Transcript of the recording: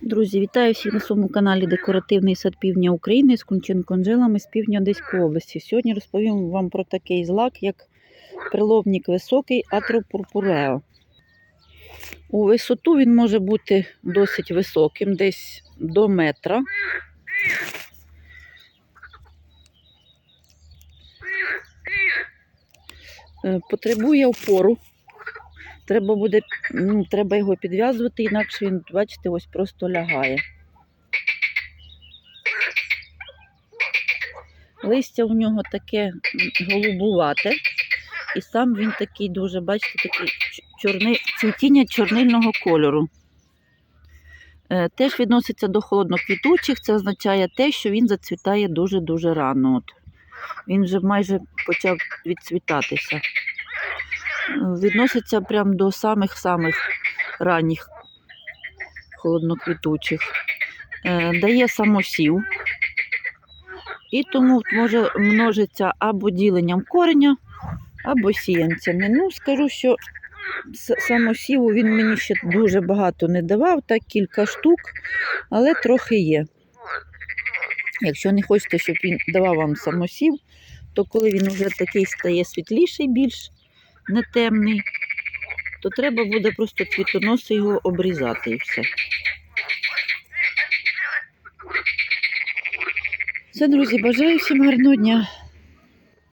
Друзі, вітаю всіх на своєму каналі Декоративний сад Півдня України з Кунченко Анжелами з півдня Одеської області. Сьогодні розповім вам про такий злак, як приловник високий атропурпурео. У висоту він може бути досить високим, десь до метра. Е, Потребує опору. Треба буде, ну, треба його підв'язувати, інакше він, бачите, ось просто лягає. Листя у нього таке голубувате, і сам він такий дуже, бачите, такий чорний, цвітіння чорнильного кольору. Е, Теж відноситься до холодноквітучих, це означає те, що він зацвітає дуже-дуже рано. От. Він вже майже почав відцвітатися. Відноситься прямо до самих-самих ранніх холодноквітучих. Е, Дає самосів. І тому може множиться або діленням кореня, або сіянцями. Ну, скажу, що самосіву він мені ще дуже багато не давав, так кілька штук, але трохи є. Якщо не хочете, щоб він давав вам самосів, то коли він вже такий стає світліший, більш не темний, то треба буде просто цвітоноси його обрізати і все. Все, друзі, бажаю всім гарного дня.